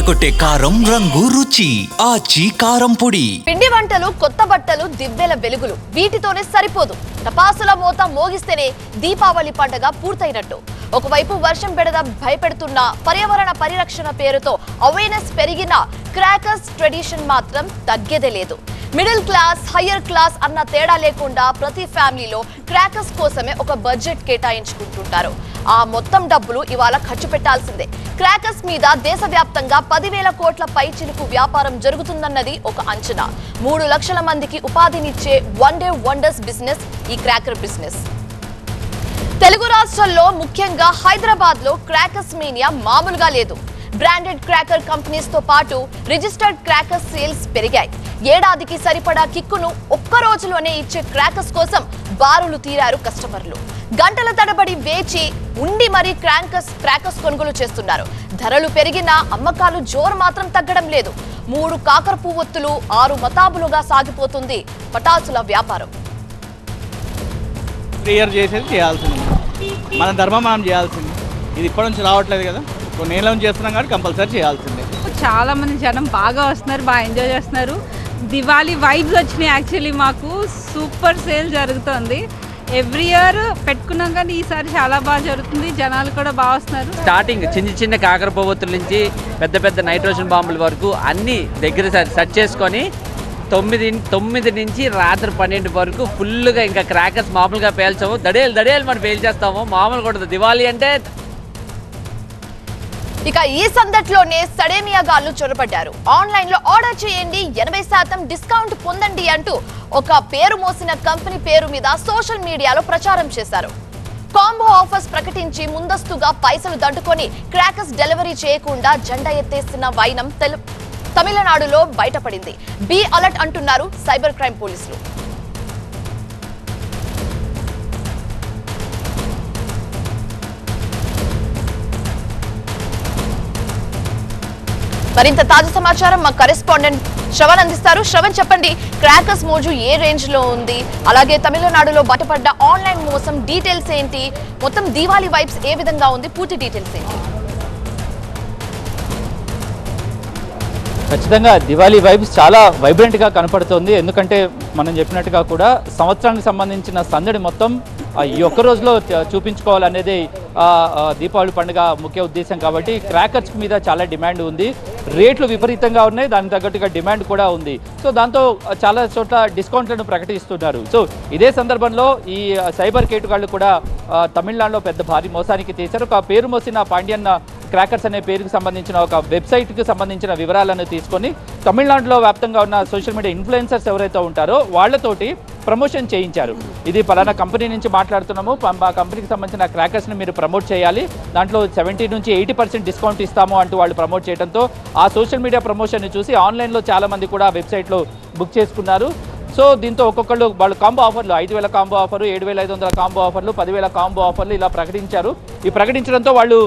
అదరగొట్టే కారం రంగు రుచి ఆచి కారం పొడి. పిండి వంటలు కొత్త బట్టలు దివ్వెల వెలుగులు వీటితోనే సరిపోదు. టపాసుల మోత మోగిస్తేనే దీపావళి పండగ పూర్తయినట్టు. ఒకవైపు వర్షం పెడద భయపెడుతున్న పర్యావరణ పరిరక్షణ పేరుతో అవేర్నెస్ పెరిగిన క్రాకర్స్ ట్రెడిషన్ మాత్రం తగ్గేదే లేదు. మిడిల్ క్లాస్ హయ్యర్ క్లాస్ అన్న తేడా లేకుండా ప్రతి ఫ్యామిలీలో క్రాకర్స్ కోసమే ఒక బడ్జెట్ కేటాయించుకుంటుంటారు. ఆ మొత్తం డబ్బులు ఇవాళ ఖర్చు పెట్టాల్సిందే. క్రాకర్స్ మీద దేశవ్యాప్తంగా పదివేల కోట్ల పైచిలుకు వ్యాపారం జరుగుతుందన్నది ఒక అంచనా. మూడు లక్షల మందికి ఉపాధినిచ్చే వన్ డే వండర్స్ బిజినెస్ ఈ క్రాకర్ బిజినెస్. తెలుగు రాష్ట్రాల్లో ముఖ్యంగా హైదరాబాద్లో క్రాకర్స్ మీనియా మామూలుగా లేదు. బ్రాండెడ్ క్రాకర్ కంపెనీస్తో పాటు రిజిస్టర్డ్ క్రాకర్ సేల్స్ పెరిగాయి. ఏడాదికి సరిపడా కిక్కును ఒక్క రోజులోనే ఇచ్చే క్రాకర్స్ కోసం బారులు తీరారు కస్టమర్లు. గంటల తడబడి వేచి ఉండి మరీ క్రాంకర్స్ క్రాకర్స్ కొనుగోలు చేస్తున్నారు. ధరలు పెరిగినా అమ్మకాలు జోరు మాత్రం తగ్గడం లేదు. మూడు కాకర పువ్వొత్తులు ఆరు మతాబులుగా సాగిపోతుంది పటాసుల వ్యాపారం. క్లియర్ చేసేది చేయాల్సింది. మన ధర్మం మనం చేయాల్సింది. ఇది ఇప్పటి నుంచి రావట్లేదు కదా. కొన్ని ఏళ్ళ నుంచి చేస్తున్నాం కాబట్టి కంపల్సరీ చేయాల్సిందే. చాలా మంది జనం బాగా వస్తున్నారు బాగా ఎంజాయ్ చేస్తున్నారు. దివాళీ వైబ్స్ వచ్చినాయి యాక్చువల్లీ మాకు. సూపర్ సేల్ జరుగుతుంది. ఎవ్రీ ఇయర్ పెట్టుకున్నాం కానీ ఈసారి చాలా బాగా జరుగుతుంది. జనాలు కూడా బాగా వస్తున్నారు. స్టార్టింగ్ చిన్న చిన్న కాకర నుంచి పెద్ద పెద్ద నైట్రోజన్ బాంబుల వరకు అన్నీ దగ్గర సెట్ చేసుకొని తొమ్మిది తొమ్మిది నుంచి రాత్రి పన్నెండు వరకు ఫుల్గా ఇంకా క్రాకర్స్ మామూలుగా పేల్చాము దడేలు దడేలు మనం పేల్చేస్తాము. మామూలు కూడా దివాళీ అంటే ఇక ఈ సందట్లోనే సడేమియాగాళ్ళు చొరబడ్డారు. ఆన్లైన్లో ఆర్డర్ చేయండి ఎనభై శాతం డిస్కౌంట్ పొందండి అంటూ ఒక పేరు మోసిన కంపెనీ పేరు మీద సోషల్ మీడియాలో ప్రచారం చేశారు. కాంబో ఆఫర్స్ ప్రకటించి ముందస్తుగా పైసలు దండుకొని క్రాకర్స్ డెలివరీ చేయకుండా జెండా ఎత్తేస్తున్న వైనం తెలు తమిళనాడులో బయటపడింది. బి అలర్ట్ అంటున్నారు సైబర్ క్రైమ్ పోలీసులు. మరింత తాజా సమాచారం మా కరెస్పాండెంట్ శ్రవణ్ అందిస్తారు. శ్రవణ్ చెప్పండి క్రాకర్స్ మోజు ఏ రేంజ్లో ఉంది? అలాగే తమిళనాడులో బయటపడ్డ ఆన్లైన్ మోసం డీటెయిల్స్ ఏంటి? మొత్తం దీవాళీ వైబ్స్ ఏ విధంగా ఉంది? పూర్తి డీటెయిల్స్ ఏంటి? ఖచ్చితంగా దివాళీ వైబ్స్ చాలా వైబ్రెంట్గా కనపడుతుంది. ఎందుకంటే మనం చెప్పినట్టుగా కూడా సంవత్సరానికి సంబంధించిన సందడి మొత్తం ఈ ఒక్క రోజులో చూపించుకోవాలనేది దీపావళి పండుగ ముఖ్య ఉద్దేశం కాబట్టి క్రాకర్స్ మీద చాలా డిమాండ్ ఉంది. రేట్లు విపరీతంగా ఉన్నాయి దానికి తగ్గట్టుగా డిమాండ్ కూడా ఉంది. సో దాంతో చాలా చోట్ల డిస్కౌంట్లను ప్రకటిస్తున్నారు. సో ఇదే సందర్భంలో ఈ సైబర్ కేటుగాళ్ళు కూడా తమిళనాడులో పెద్ద భారీ మోసానికి తీశారు ఒక పేరు మోసిన పాండ్యన్ క్రాకర్స్ అనే పేరుకు సంబంధించిన ఒక వెబ్సైట్కి సంబంధించిన వివరాలను తీసుకొని తమిళనాడులో వ్యాప్తంగా ఉన్న సోషల్ మీడియా ఇన్ఫ్లుయెన్సర్స్ ఎవరైతే ఉంటారో వాళ్ళతోటి ప్రమోషన్ చేయించారు. ఇది పలానా కంపెనీ నుంచి మాట్లాడుతున్నాము. ఆ మా కంపెనీకి సంబంధించిన క్రాకర్స్ని మీరు ప్రమోట్ చేయాలి. దాంట్లో సెవెంటీ నుంచి ఎయిటీ పర్సెంట్ డిస్కౌంట్ ఇస్తాము అంటూ వాళ్ళు ప్రమోట్ చేయడంతో ఆ సోషల్ మీడియా ప్రమోషన్ని చూసి ఆన్లైన్లో చాలామంది కూడా వెబ్సైట్లో బుక్ చేసుకున్నారు. సో దీంతో ఒక్కొక్కళ్ళు వాళ్ళు కాంబో ఆఫర్లు ఐదు వేల కాంబో ఆఫర్ ఏడు వేల ఐదు వందల కాంబో ఆఫర్లు పదివేల కాంబో ఆఫర్లు ఇలా ప్రకటించారు. ఈ ప్రకటించడంతో వాళ్ళు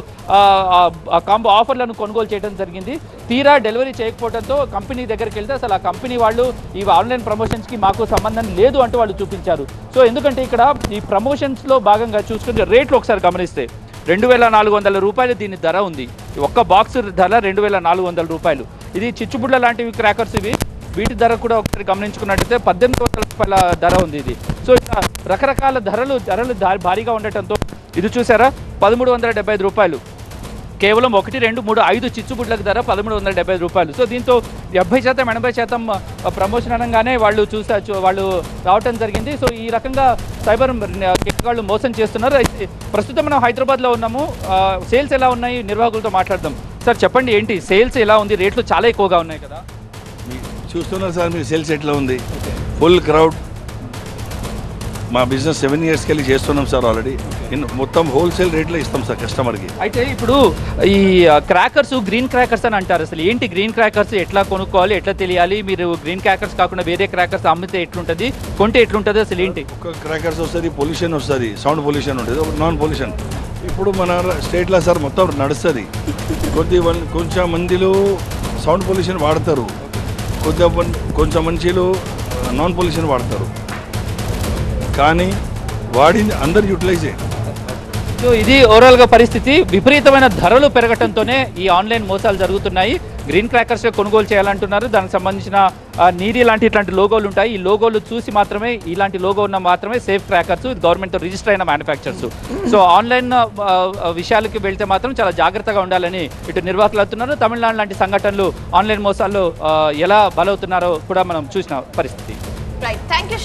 కాంబో ఆఫర్లను కొనుగోలు చేయడం జరిగింది. తీరా డెలివరీ చేయకపోవడంతో కంపెనీ దగ్గరికి వెళ్తే అసలు ఆ కంపెనీ వాళ్ళు ఈ ఆన్లైన్ ప్రమోషన్స్కి మాకు సంబంధం లేదు అంటూ వాళ్ళు చూపించారు. సో ఎందుకంటే ఇక్కడ ఈ ప్రమోషన్స్లో భాగంగా చూసుకుంటే రేట్లు ఒకసారి గమనిస్తే రెండు వేల నాలుగు వందల రూపాయలు దీని ధర ఉంది. ఒక్క బాక్స్ ధర రెండు వేల నాలుగు వందల రూపాయలు. ఇది చిచ్చుబుడ్ల లాంటివి క్రాకర్స్ ఇవి. వీటి ధర కూడా ఒకసారి గమనించుకున్నట్టయితే పద్దెనిమిది వందల రూపాయల ధర ఉంది ఇది. సో ఇలా రకరకాల ధరలు ధరలు భారీగా ఉండటంతో ఇది చూసారా? పదమూడు వందల డెబ్బై ఐదు రూపాయలు. కేవలం ఒకటి రెండు మూడు ఐదు చిచ్చుబుడ్లకు ధర పదమూడు వందల డెబ్బై ఐదు రూపాయలు. సో దీంతో డెబ్బై శాతం ఎనభై శాతం ప్రమోషన్ అనగానే వాళ్ళు చూసా వాళ్ళు రావటం జరిగింది. సో ఈ రకంగా సైబర్ వాళ్ళు మోసం చేస్తున్నారు. అయితే ప్రస్తుతం మనం హైదరాబాద్లో ఉన్నాము. సేల్స్ ఎలా ఉన్నాయి? నిర్వాహకులతో మాట్లాడదాం. సార్ చెప్పండి ఏంటి? సేల్స్ ఎలా ఉంది? రేట్లు చాలా ఎక్కువగా ఉన్నాయి కదా. చూస్తున్నారు సార్ మీ సేల్స్ ఎట్లా ఉంది? ఫుల్ క్రౌడ్ మా బిజినెస్ సెవెన్ ఇయర్స్కి వెళ్ళి చేస్తున్నాం సార్ ఆల్రెడీ మొత్తం హోల్సేల్ రేట్లో ఇస్తాం సార్ కస్టమర్కి అయితే ఇప్పుడు ఈ క్రాకర్స్ గ్రీన్ క్రాకర్స్ అని అంటారు అసలు. ఏంటి గ్రీన్ క్రాకర్స్ ఎట్లా కొనుక్కోవాలి? ఎట్లా తెలియాలి? మీరు గ్రీన్ క్రాకర్స్ కాకుండా వేరే క్రాకర్స్ అమ్మితే ఎట్లుంటుంది? కొంటే ఎట్లుంటుంది అసలు ఏంటి? ఒక క్రాకర్స్ వస్తుంది పొల్యూషన్ వస్తుంది సౌండ్ పొల్యూషన్ ఉంటుంది ఒక నాన్ పొల్యూషన్ ఇప్పుడు మన స్టేట్లో సార్ మొత్తం నడుస్తుంది. కొద్ది కొంచెం మందిలో సౌండ్ పొల్యూషన్ వాడతారు. కొద్ది కొంచెం మంచిలో నాన్ పొల్యూషన్ వాడతారు. కానీ వాడింది అందరు యూటిలైజ్ చేయాలి. సో ఇది ఓవరాల్గా పరిస్థితి. విపరీతమైన ధరలు పెరగటంతోనే ఈ ఆన్లైన్ మోసాలు జరుగుతున్నాయి. గ్రీన్ క్రాకర్స్ కొనుగోలు చేయాలంటున్నారు. దానికి సంబంధించిన ఆ, నీడి లాంటి ఇట్లాంటి లోగోలు ఉంటాయి. ఈ లోగోలు చూసి మాత్రమే ఇలాంటి లోగో ఉన్న మాత్రమే సేఫ్ క్రాకర్స్ గవర్నమెంట్తో రిజిస్టర్ అయిన మ్యానుఫ్యాక్చర్స్ సో ఆన్లైన్ విషయాలకి వెళ్తే మాత్రం చాలా జాగ్రత్తగా ఉండాలని ఇటు నిర్వాహకులు అవుతున్నారు తమిళనాడు లాంటి సంఘటనలు ఆన్లైన్ మోసాల్లో ఎలా బలవుతున్నారో కూడా మనం చూసిన పరిస్థితి. Thank you